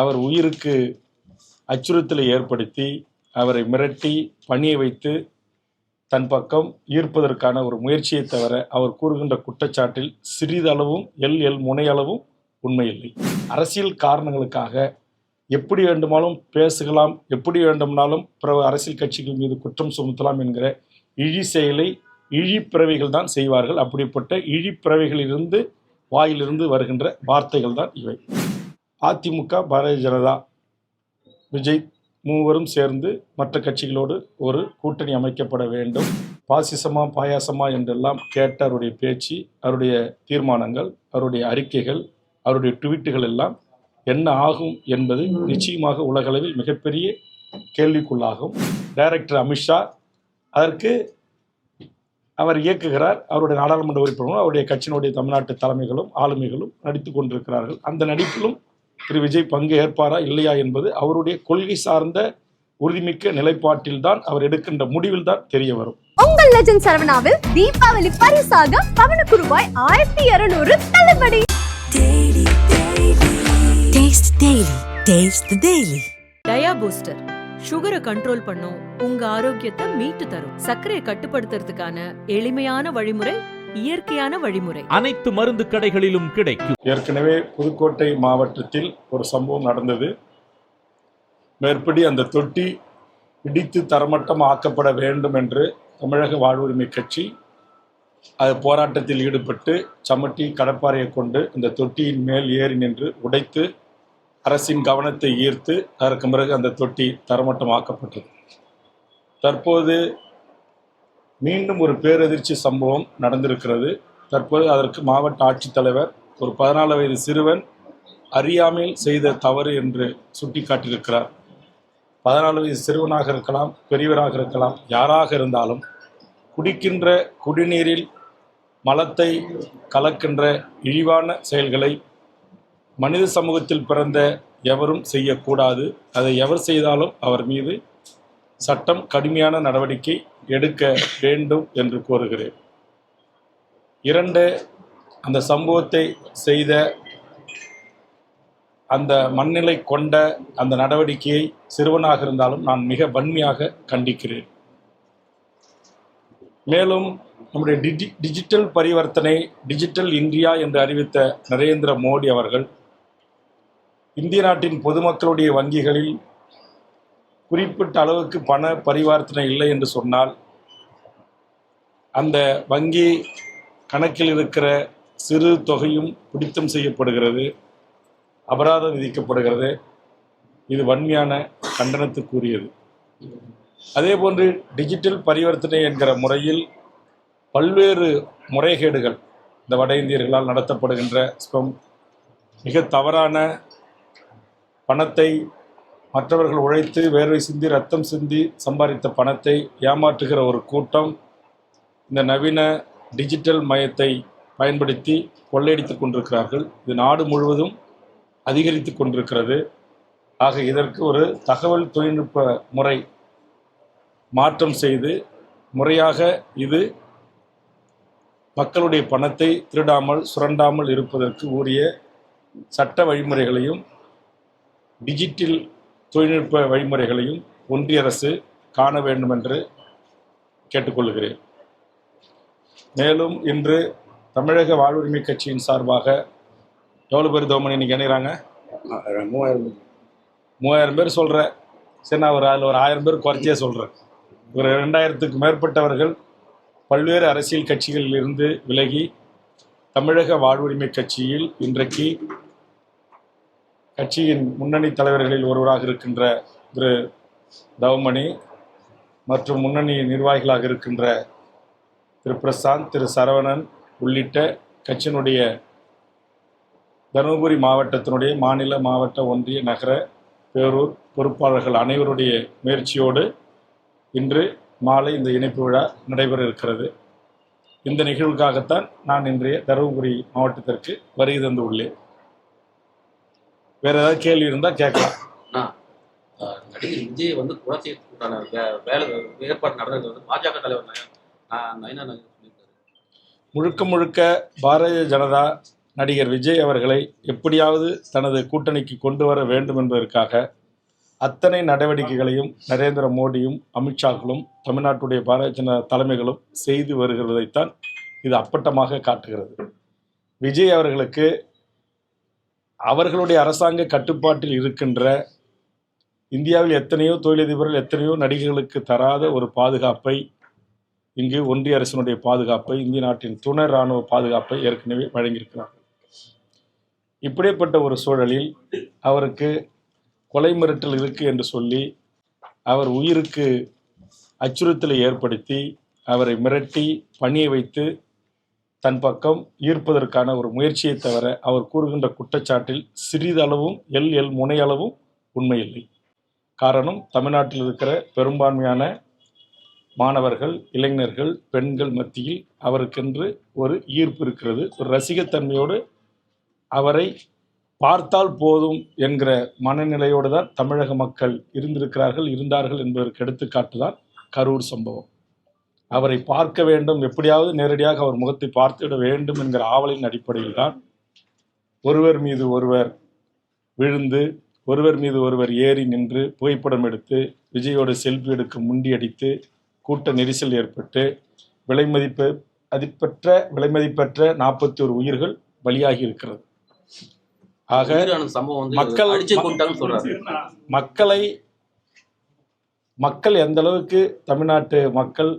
அவர் உயிருக்கு அச்சுறுத்தலை ஏற்படுத்தி அவரை மிரட்டி பணிய வைத்து தன் பக்கம் ஈர்ப்பதற்கான ஒரு முயற்சியை தவிர அவர் கூறுகின்ற குற்றச்சாட்டில் சிறிதளவும் எல் எல் முனையளவும் உண்மையில்லை. அரசியல் காரணங்களுக்காக எப்படி வேண்டுமானாலும் பேசுகலாம் எப்படி வேண்டுமானாலும் பிற அரசியல் கட்சிகள் மீது குற்றம் சுமத்தலாம் என்கிற இழி செயலை இழிப்பிறவைகள் தான் செய்வார்கள். அப்படிப்பட்ட இழிப்பிறவைகளிலிருந்து வாயிலிருந்து வருகின்ற வார்த்தைகள் தான் இவை. அதிமுக பாரதிய ஜனதா விஜய் மூவரும் சேர்ந்து மற்ற கட்சிகளோடு ஒரு கூட்டணி அமைக்கப்பட வேண்டும். பாசிசமா பாயாசமா என்றெல்லாம் கேட்ட அவருடைய பேச்சு அவருடைய தீர்மானங்கள் அவருடைய அறிக்கைகள் அவருடைய ட்வீட்டுகள் எல்லாம் என்ன ஆகும் என்பது நிச்சயமாக உலகளவில் மிகப்பெரிய கேள்விக்குள்ளாகும். டைரக்டர் அமித்ஷா அதற்கு அவர் இயக்குகிறார். அவருடைய நாடாளுமன்ற உறுப்பினர்களும் அவருடைய கட்சியினுடைய தமிழ்நாட்டு தலைமைகளும் ஆளுமைகளும் நடித்து கொண்டிருக்கிறார்கள். அந்த நடிப்பிலும் திரு விஜய் பங்கு ஏற்பாரா இல்லையா என்பது அவருடைய கொள்கை சார்ந்த உறுதிமிக்க நிலைப்பாட்டில்தான் அவர் எடுக்கின்ற முடிவில் தான் தெரிய வரும் உங்கள் லெஜண்ட் சரவணாவில் தீபாவளி பரிசாக பவனுக்கு ரூபாய் ஆயிரத்தி இருநூறு தள்ளுபடி Taste Daily. Taste the Daily. Dia booster சுகரை கண்ட்ரோல் பண்ணும் உங்க ஆரோக்கியத்தை மீட்டு தரும் சர்க்கரையை கட்டுப்படுத்துறதுக்கான எளிமையான வழிமுறை இயற்கையான வழிமுறை. அனைத்து மருந்து கடைகளிலும் கிடைக்கும். ஏற்கனவே புதுக்கோட்டை மாவட்டத்தில் ஒரு சம்பவம் நடந்தது. மேற்படி அந்த தொட்டி இடித்து தரமட்டம் ஆக்கப்பட வேண்டும் என்று தமிழக வாழ்வுரிமை கட்சி அது போராட்டத்தில் ஈடுபட்டு சமட்டி கடப்பாறையை கொண்டு இந்த தொட்டியின் மேல் ஏறி நின்று உடைத்து அரசின் கவனத்தை ஈர்த்து அதற்கு பிறகு அந்த தொட்டி தரமட்டமாக்கப்பட்டது தற்போது மீண்டும் ஒரு பேரதிர்ச்சி சம்பவம் நடந்திருக்கிறது. தற்போது அதற்கு மாவட்ட ஆட்சித்தலைவர் ஒரு பதினாலு வயது சிறுவன் அறியாமையில் செய்த தவறு என்று சுட்டிக்காட்டியிருக்கிறார். பதினாலு வயது சிறுவனாக இருக்கலாம் பெரியவராக இருக்கலாம் யாராக இருந்தாலும் குடிக்கின்ற குடிநீரில் மலத்தை கலக்கின்ற இழிவான செயல்களை மனித சமூகத்தில் பிறந்த எவரும் செய்யக்கூடாது. அதை எவர் செய்தாலும் அவர் மீது சட்டம் கடுமையான நடவடிக்கை எடுக்க வேண்டும் என்று கோருகிறேன். இரண்டு அந்த சம்பவத்தை செய்த அந்த மண்ணிலை கொண்ட அந்த நடவடிக்கையை சிறுவனாக இருந்தாலும் நான் மிக வன்மையாக கண்டிக்கிறேன். மேலும் நம்முடைய டிஜி டிஜிட்டல் பரிவர்த்தனை டிஜிட்டல் இந்தியா என்று அறிவித்த நரேந்திர மோடி அவர்கள் இந்திய நாட்டின் பொதுமக்களுடைய வங்கிகளில் குறிப்பிட்ட அளவுக்கு பண பரிவர்த்தனை இல்லை என்று சொன்னால் அந்த வங்கி கணக்கில் இருக்கிற சிறு தொகையும் பிடித்தம் செய்யப்படுகிறது அபராதம் விதிக்கப்படுகிறது. இது வன்மையான கண்டனத்துக்குரியது. அதே போன்று டிஜிட்டல் பரிவர்த்தனை என்கிற முறையில் பல்வேறு முறைகேடுகள் இந்த வட இந்தியர்களால் நடத்தப்படுகின்ற ஸ்பம் மிக தவறான பணத்தை மற்றவர்கள் உழைத்து வேர்வை சிந்தி ரத்தம் சிந்தி சம்பாதித்த பணத்தை ஏமாற்றுகிற ஒரு கூட்டம் இந்த நவீன டிஜிட்டல் மயத்தை பயன்படுத்தி கொள்ளையடித்துக் கொண்டிருக்கிறார்கள். இது நாடு முழுவதும் அதிகரித்து கொண்டிருக்கிறது. ஆக இதற்கு ஒரு தகவல் தொழில்நுட்ப முறை மாற்றம் செய்து முறையாக இது மக்களுடைய பணத்தை திருடாமல் சுரண்டாமல் இருப்பதற்கு உரிய சட்ட வழிமுறைகளையும் டிஜிட்டல் தொழில்நுட்ப வழிமுறைகளையும் ஒன்றிய அரசு காண வேண்டும் என்று கேட்டுக்கொள்கிறேன். மேலும் இன்று தமிழக வாழ்வுரிமை கட்சியின் சார்பாக எவ்வளோ பேர் தோமணி இன்னைக்கு இணைகிறாங்க? மூவாயிரம் மூவாயிரம் பேர் சொல்கிறேன் சரி நான் ஒரு அதில் ஒரு ஆயிரம் பேர் குறைச்சே சொல்கிறேன் ஒரு ரெண்டாயிரத்துக்கு மேற்பட்டவர்கள் பல்வேறு அரசியல் கட்சிகளில் இருந்து விலகி தமிழக வாழ்வுரிமை கட்சியில் இன்றைக்கு கட்சியின் முன்னணி தலைவர்களில் ஒருவராக இருக்கின்ற திரு தவமணி மற்றும் முன்னணி நிர்வாகிகளாக இருக்கின்ற திரு பிரசாந்த் திரு சரவணன் உள்ளிட்ட கட்சியினுடைய தருமபுரி மாவட்டத்தினுடைய மாநில மாவட்ட ஒன்றிய நகர பேரூர் பொறுப்பாளர்கள் அனைவருடைய முயற்சியோடு இன்று மாலை இந்த இணைப்பு விழா நடைபெற இருக்கிறது. இந்த நிகழ்வுக்காகத்தான் நான் இன்றைய தருமபுரி மாவட்டத்திற்கு வருகை தந்து உள்ளேன் வேற ஏதாவது கேள்வி இருந்தால் கேட்கலாம். நடிகர் விஜய் வந்து செய்யறதுக்கான வே- வேலை ஏற்பாடு நடந்தது வந்து பாஜக தலைவர் நயனா சொல்லியிருக்காரு. முழுக்க முழுக்க பாரதிய ஜனதா நடிகர் விஜய் அவர்களை எப்படியாவது தனது கூட்டணிக்கு கொண்டு வர வேண்டும் என்பதற்காக அத்தனை நடவடிக்கைகளையும் நரேந்திர மோடியும் அமித்ஷாக்களும் தமிழ்நாட்டுடைய பாரதிய ஜனதா தலைமைகளும் செய்து வருகிறதைத்தான் இது அப்பட்டமாக காட்டுகிறது. விஜய் அவர்களுக்கு அவர்களுடைய அரசாங்க கட்டுப்பாட்டில் இருக்கின்ற இந்தியாவில் எத்தனையோ தொழிலதிபர்கள் எத்தனையோ நடிகர்களுக்கு தராத ஒரு பாதுகாப்பை இங்கு ஒன்றிய அரசினுடைய பாதுகாப்பை இந்திய நாட்டின் துணை ராணுவ பாதுகாப்பை ஏற்கனவே வழங்கியிருக்கிறார்கள். இப்படிப்பட்ட ஒரு சூழலில் அவருக்கு கொலை மிரட்டல் இருக்கு என்று சொல்லி அவர் உயிருக்கு அச்சுறுத்தலை ஏற்படுத்தி அவரை மிரட்டி பணியை வைத்து தன் பக்கம் ஈர்ப்பதற்கான ஒரு முயற்சியை தவிர அவர் கூறுகின்ற குற்றச்சாட்டில் சிறிதளவும் எல் எல் முனையளவும் உண்மையில்லை. காரணம் தமிழ்நாட்டில் இருக்கிற பெரும்பான்மையான மாணவர்கள் இளைஞர்கள் பெண்கள் மத்தியில் அவருக்கென்று ஒரு ஈர்ப்பு இருக்கிறது. ஒரு ரசிகத்தன்மையோடு அவரை பார்த்தால் போதும் என்கிற மனநிலையோடு தான் தமிழக மக்கள் இருந்திருக்கிறார்கள் இருந்தார்கள் என்பதற்கு எடுத்துக்காட்டு தான் கரூர் சம்பவம். அவரை பார்க்க வேண்டும். எப்படியாவது நேரடியாக அவர் முகத்தை பார்த்துவிட வேண்டும் என்கிற ஆவலின் அடிப்படையில் தான் ஒருவர் மீது ஒருவர் விழுந்து ஒருவர் மீது ஒருவர் ஏறி நின்று புகைப்படம் எடுத்து விஜயோடு செல்ஃபி எடுக்க முண்டியடித்து கூட்ட நெரிசல் ஏற்பட்டு விலை மதிப்பு அதிப்பற்ற விலை மதிப்பற்ற நாற்பத்தி ஒரு உயிர்கள் பலியாகி இருக்கிறது. ஆக மக்கள் மக்களை மக்கள் எந்த அளவுக்கு தமிழ்நாட்டு மக்கள்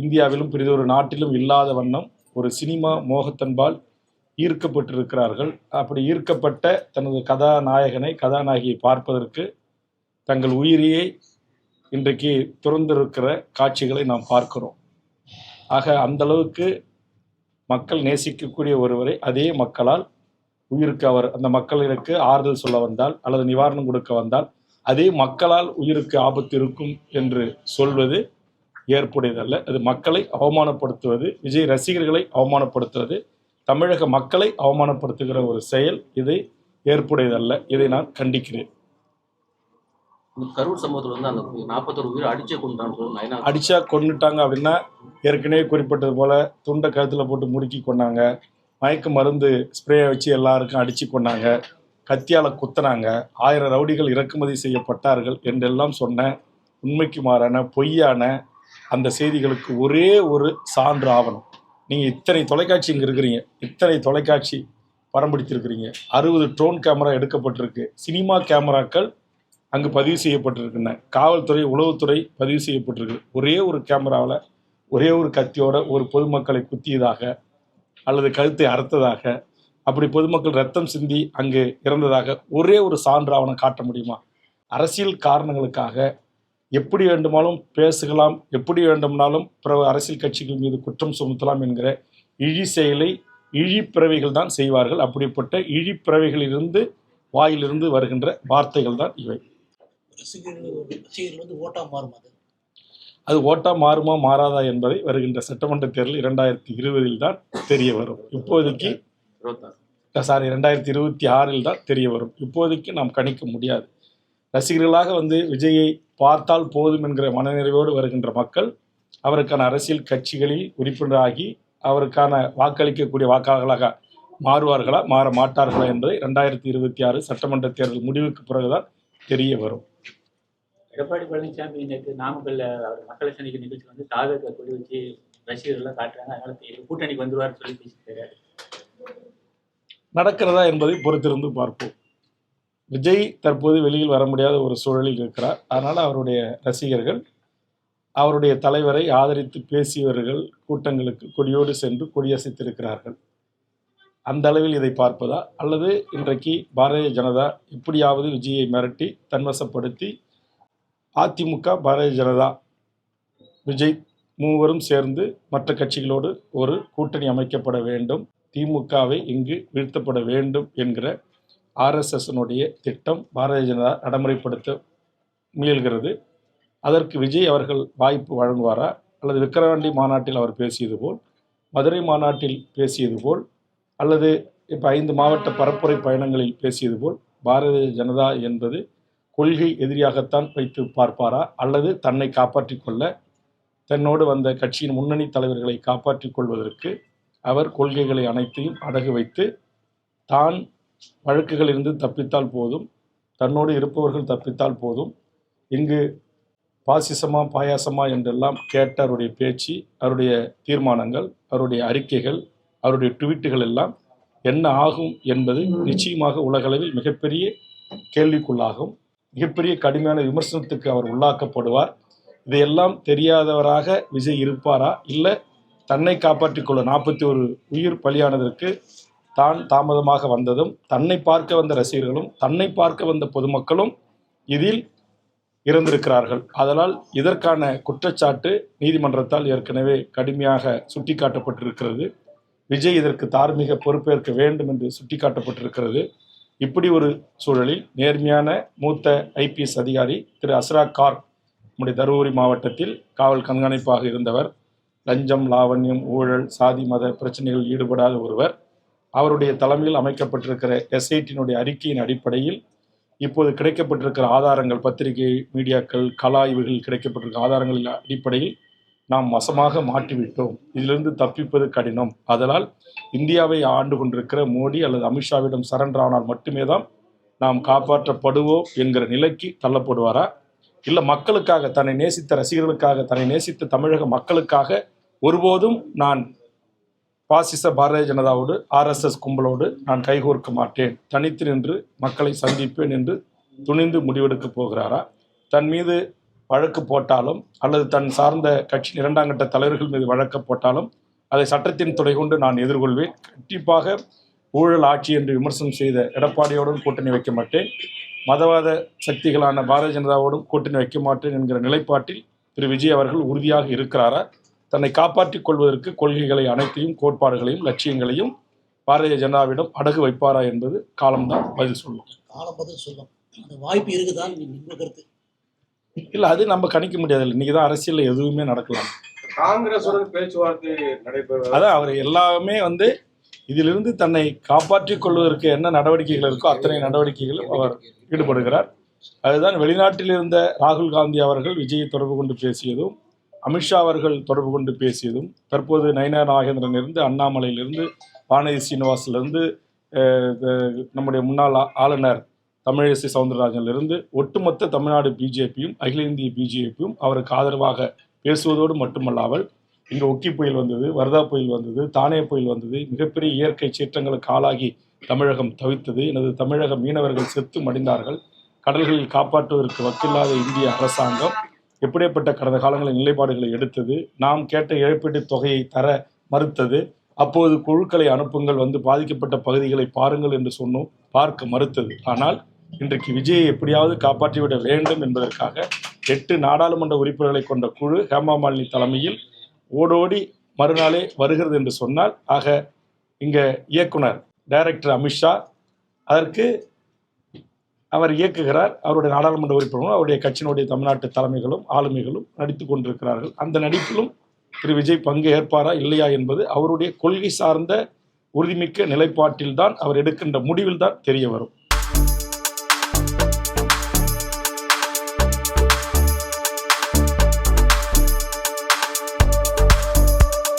இந்தியாவிலும் பெரிதொரு நாட்டிலும் இல்லாத வண்ணம் ஒரு சினிமா மோகத்தன்பால் ஈர்க்கப்பட்டிருக்கிறார்கள். அப்படி ஈர்க்கப்பட்ட தனது கதாநாயகனை கதாநாயகியை பார்ப்பதற்கு தங்கள் உயிரியை இன்றைக்கு துறந்திருக்கிற காட்சிகளை நாம் பார்க்கிறோம். ஆக அந்த அளவுக்கு மக்கள் நேசிக்கக்கூடிய ஒருவரை அதே மக்களால் உயிருக்கு அவர் அந்த மக்களுக்கு ஆறுதல் சொல்ல வந்தால் அல்லது நிவாரணம் கொடுக்க வந்தால் அதே மக்களால் உயிருக்கு ஆபத்து இருக்கும் என்று சொல்வது ஏற்புடையதல்ல. அது மக்களை அவமானப்படுத்துவது விஜய் ரசிகர்களை அவமானப்படுத்துவது தமிழக மக்களை அவமானப்படுத்துகிற ஒரு செயல் இதை ஏற்புடையதல்ல. இதை நான் கண்டிக்கிறேன். கரூர் சம்பவத்துல வந்து அந்த நாற்பத்தொரு உயிர் அடிச்சே நயனா. அடிச்சா கொன்னுட்டாங்க அப்படின்னா ஏற்கனவே குறிப்பிட்டது போல துண்டை கழுத்தில் போட்டு முறுக்கி கொண்டாங்க மயக்க மருந்து ஸ்ப்ரேயை வச்சு எல்லாருக்கும் அடிச்சு கொண்டாங்க கத்தியால குத்துனாங்க. ஆயிரம் ரவுடிகள் இறக்குமதி செய்யப்பட்டார்கள் என்றெல்லாம் சொன்ன உண்மைக்கு மாறான பொய்யான அந்த செய்திகளுக்கு ஒரே ஒரு சான்று ஆவணம். நீங்கள் இத்தனை தொலைக்காட்சி இங்கே இருக்கிறீங்க. இத்தனை தொலைக்காட்சி படம் பிடித்திருக்கிறீங்க. அறுபது ட்ரோன் கேமரா எடுக்கப்பட்டிருக்கு. சினிமா கேமராக்கள் அங்கு பதிவு செய்யப்பட்டிருக்கின்றன. காவல்துறை உளவுத்துறை பதிவு செய்யப்பட்டிருக்கு. ஒரே ஒரு கேமராவில் ஒரே ஒரு கத்தியோட ஒரு பொதுமக்களை குத்தியதாக அல்லது கழுத்தை அறுத்ததாக அப்படி பொதுமக்கள் ரத்தம் சிந்தி அங்கு இறந்ததாக ஒரே ஒரு சான்று ஆவணம் காட்ட முடியுமா? அரசியல் காரணங்களுக்காக எப்படி வேண்டுமானாலும் பேசுகலாம் எப்படி வேண்டுமானாலும் பிற அரசியல் கட்சிகள் மீது குற்றம் சுமத்தலாம் என்கிற இழி செயலை இழிப்பிறவைகள் தான் செய்வார்கள். அப்படிப்பட்ட இழிப்பிறவைகளிலிருந்து வாயிலிருந்து வருகின்ற வார்த்தைகள் தான் இவை. ரசிகர்கள் அது ஓட்டா மாறுமா மாறாதா என்பதை வருகின்ற சட்டமன்ற தேர்தல் இரண்டாயிரத்தி இருபதில் தான் தெரிய வரும். இப்போதைக்கு சாரி இரண்டாயிரத்தி இருபத்தி ஆறில் தான் தெரிய வரும். இப்போதைக்கு நாம் கணிக்க முடியாது. ரசிகர்களாக வந்து விஜயை பார்த்தால் போதும் என்கிற மனநிறைவோடு வருகின்ற மக்கள் அவருக்கான அரசியல் கட்சிகளில் உறுப்பினராகி அவருக்கான வாக்களிக்கக்கூடிய வாக்காளர்களாக மாறுவார்களா மாற மாட்டார்களா என்பதை ரெண்டாயிரத்தி இருபத்தி ஆறு சட்டமன்ற தேர்தல் முடிவுக்கு பிறகுதான் தெரிய வரும். எடப்பாடி பழனிசாமி நேற்று நாமக்கல்ல அவர் மக்களை சந்திக்க நிகழ்ச்சி வந்து தாகத்தை கொடி வச்சு ரசிகர்கள்லாம் காட்டுறாங்க. அதனால. கூட்டணிக்கு வந்துருவாருன்னு சொல்லி பேசிட்டு நடக்கிறதா என்பதை பொறுத்திருந்து பார்ப்போம். விஜய் தற்போது வெளியில் வர முடியாத ஒரு சூழலில் இருக்கிறார். அதனால் அவருடைய ரசிகர்கள் அவருடைய தலைவரை ஆதரித்து பேசியவர்கள் கூட்டங்களுக்கு கொடியோடு சென்று கொடியசைத்திருக்கிறார்கள். அந்த அளவில் இதை பார்ப்பதா? அல்லது இன்றைக்கு பாரதிய ஜனதா எப்படியாவது விஜயை மிரட்டி தன்வசப்படுத்தி அதிமுக பாரதிய ஜனதா விஜய் மூவரும் சேர்ந்து மற்ற கட்சிகளோடு ஒரு கூட்டணி அமைக்கப்பட வேண்டும். திமுகவை இங்கு வீழ்த்தப்பட வேண்டும் என்கிற ஆர்எஸ்எஸ்னுடைய திட்டம் பாரதிய ஜனதா நடைமுறைப்படுத்த முயல்கிறது. அதற்கு விஜய் அவர்கள் வாய்ப்பு வழங்குவாரா? அல்லது விக்கிரவாண்டி மாநாட்டில் அவர் பேசியது போல் மதுரை மாநாட்டில் பேசியது போல் அல்லது இப்போ ஐந்து மாவட்ட பரப்புரை பயணங்களில் பேசியது போல் பாரதிய ஜனதா என்பது கொள்கை எதிரியாகத்தான் வைத்து பார்ப்பாரா? அல்லது தன்னை காப்பாற்றிக் கொள்ள தன்னோடு வந்த கட்சியின் முன்னணி தலைவர்களை காப்பாற்றிக் கொள்வதற்கு அவர் கொள்கைகளை அனைத்தையும் அடகு வைத்து தான் வழக்குகளிலிருந்து தப்பித்தால் போதும். தன்னோடு இருப்பவர்கள் தப்பித்தால் போதும். இங்கு பாசிசமா பாயாசமா என்றெல்லாம் கேட்ட அவருடைய பேச்சு அவருடைய தீர்மானங்கள் அவருடைய அறிக்கைகள் அவருடைய ட்வீட்டுகள் எல்லாம் என்ன ஆகும் என்பது நிச்சயமாக உலகளவில் மிகப்பெரிய கேள்விக்குள்ளாகும். மிகப்பெரிய கடுமையான விமர்சனத்துக்கு அவர் உள்ளாக்கப்படுவார். இதையெல்லாம் தெரியாதவராக விஜய் இருப்பாரா? இல்லை தன்னை காப்பாற்றிக் கொள்ள நாற்பத்தி ஒரு உயிர் பலியானதற்கு தான் தாமதமாக வந்ததும் தன்னை பார்க்க வந்த ரசிகர்களும் தன்னை பார்க்க வந்த பொதுமக்களும் இதில் இறந்திருக்கிறார்கள் அதனால் இதற்கான குற்றச்சாட்டு நீதிமன்றத்தால் ஏற்கனவே கடுமையாக சுட்டிக்காட்டப்பட்டிருக்கிறது. விஜய் இதற்கு தார்மீக பொறுப்பேற்க வேண்டும் என்று சுட்டிக்காட்டப்பட்டிருக்கிறது. இப்படி ஒரு சூழலில் நேர்மையான மூத்த ஐபிஎஸ் அதிகாரி திரு அஸ்ரா கார் நம்முடைய தருமபுரி மாவட்டத்தில் காவல் கண்காணிப்பாக இருந்தவர் லஞ்சம் லாவண்யம் ஊழல் சாதி மத பிரச்சனைகளில் ஈடுபடாத ஒருவர் அவருடைய தலைமையில் அமைக்கப்பட்டிருக்கிற எஸ்ஐடியினுடைய அறிக்கையின் அடிப்படையில் இப்போது கிடைக்கப்பட்டிருக்கிற ஆதாரங்கள் பத்திரிகை மீடியாக்கள் கலா இவைகள் கிடைக்கப்பட்டிருக்கிற ஆதாரங்களின் அடிப்படையில் நாம் வசமாக மாட்டிவிட்டோம். இதிலிருந்து தப்பிப்பது கடினம். அதனால் இந்தியாவை ஆண்டு கொண்டிருக்கிற மோடி அல்லது அமித்ஷாவிடம் சரண்டர் ஆனால் மட்டுமே தான் நாம் காப்பாற்றப்படுவோம் என்கிற நிலைக்கு தள்ளப்படுவாரா? இல்லை மக்களுக்காக தன்னை நேசித்த ரசிகர்களுக்காக தன்னை நேசித்த தமிழக மக்களுக்காக ஒருபோதும் நான் பாசிச பாரதிய ஜனதாவோடு ஆர்எஸ்எஸ் கும்பலோடு நான் கைகோர்க்க மாட்டேன். தனித்து நின்று மக்களை சந்திப்பேன் என்று துணிந்து முடிவெடுக்கப் போகிறாரா? தன் மீது வழக்கு போட்டாலும் அல்லது தன் சார்ந்த கட்சி இரண்டாம் கட்ட தலைவர்கள் மீது வழக்கு போட்டாலும் அதை சட்டத்தின் துணை கொண்டு நான் எதிர்கொள்வேன். கண்டிப்பாக ஊழல் ஆட்சி என்று விமர்சனம் செய்த எடப்பாடியோடும் கூட்டணி வைக்க மாட்டேன். மதவாத சக்திகளான பாரதிய ஜனதாவோடும் கூட்டணி வைக்க மாட்டேன் என்கிற நிலைப்பாட்டில் திரு. விஜய் அவர்கள் உறுதியாக இருக்கிறாரா? தன்னை காப்பாற்றிக் கொள்வதற்கு கொள்கைகளை அனைத்தையும் கோட்பாடுகளையும் லட்சியங்களையும் பாரதிய ஜனதாவிடம் அடகு வைப்பாரா என்பது காலம்தான் பதில் சொல்லும். காலம் பதில் சொல்லும். அந்த வாய்ப்பு இருக்குதான் கருத்து. இல்லை அது நம்ம கணிக்க முடியாது இன்னைக்கு தான் அரசியலில் எதுவுமே நடக்கலாம். காங்கிரசுடன் பேச்சுவார்த்தை நடைபெறுவது அதான் அவர் எல்லாமே வந்து இதிலிருந்து தன்னை காப்பாற்றிக் கொள்வதற்கு என்ன நடவடிக்கைகள் இருக்கோ அத்தனை நடவடிக்கைகளும் அவர் ஈடுபடுகிறார். அதுதான் வெளிநாட்டில் இருந்த ராகுல் காந்தி அவர்கள் விஜயை தொடர்பு கொண்டு பேசியதும் அமித்ஷா அவர்கள் தொடர்பு கொண்டு பேசியதும் தற்போது நயனா நாகேந்திரன் இருந்து அண்ணாமலையிலிருந்து வானதி சீனிவாசிலிருந்து நம்முடைய முன்னாள் ஆளுநர் தமிழிசை சவுந்தரராஜனிலிருந்து ஒட்டுமொத்த தமிழ்நாடு பிஜேபியும் அகில இந்திய பிஜேபியும் அவருக்கு ஆதரவாக பேசுவதோடு மட்டுமல்லாமல் இங்கே ஒக்கி புயல் வந்தது வர்தா புயல் வந்தது தானே புயல் வந்தது மிகப்பெரிய இயற்கை சீற்றங்களுக்கு ஆளாகி தமிழகம் தவித்தது எனது தமிழக மீனவர்கள் செத்து மடிந்தார்கள் கடல்களில் காப்பாற்றுவதற்கு வக்கில்லாத இந்திய அரசாங்கம் எப்படிப்பட்ட கடந்த காலங்களில் நிலைப்பாடுகளை எடுத்தது நாம் கேட்ட இழப்பீட்டுத் தொகையை தர மறுத்தது அப்போது குழுக்களை அனுப்புங்கள் வந்து பாதிக்கப்பட்ட பகுதிகளை பாருங்கள் என்று சொன்னோம் பார்க்க மறுத்தது. ஆனால் இன்றைக்கு விஜயை எப்படியாவது காப்பாற்றிவிட வேண்டும் என்பதற்காக எட்டு நாடாளுமன்ற உறுப்பினர்களை கொண்ட குழு ஹேமா மாலினி தலைமையில் ஓடோடி மறுநாளே வருகிறது என்று சொன்னால் ஆக இங்கே இயக்குனர் டைரக்டர் அமித்ஷா அதற்கு அவர் இயக்குகிறார். அவருடைய நாடாளுமன்ற உறுப்பினரும் அவருடைய கட்சியினுடைய தமிழ்நாட்டு தலைமைகளும் ஆளுமைகளும் நடித்து கொண்டிருக்கிறார்கள். அந்த நடிப்பிலும் திரு விஜய் பங்கு ஏற்பாரா இல்லையா என்பது அவருடைய கொள்கை சார்ந்த உறுதிமிக்க நிலைப்பாட்டில்தான் அவர் எடுக்கின்ற முடிவில் தான் தெரிய வரும்.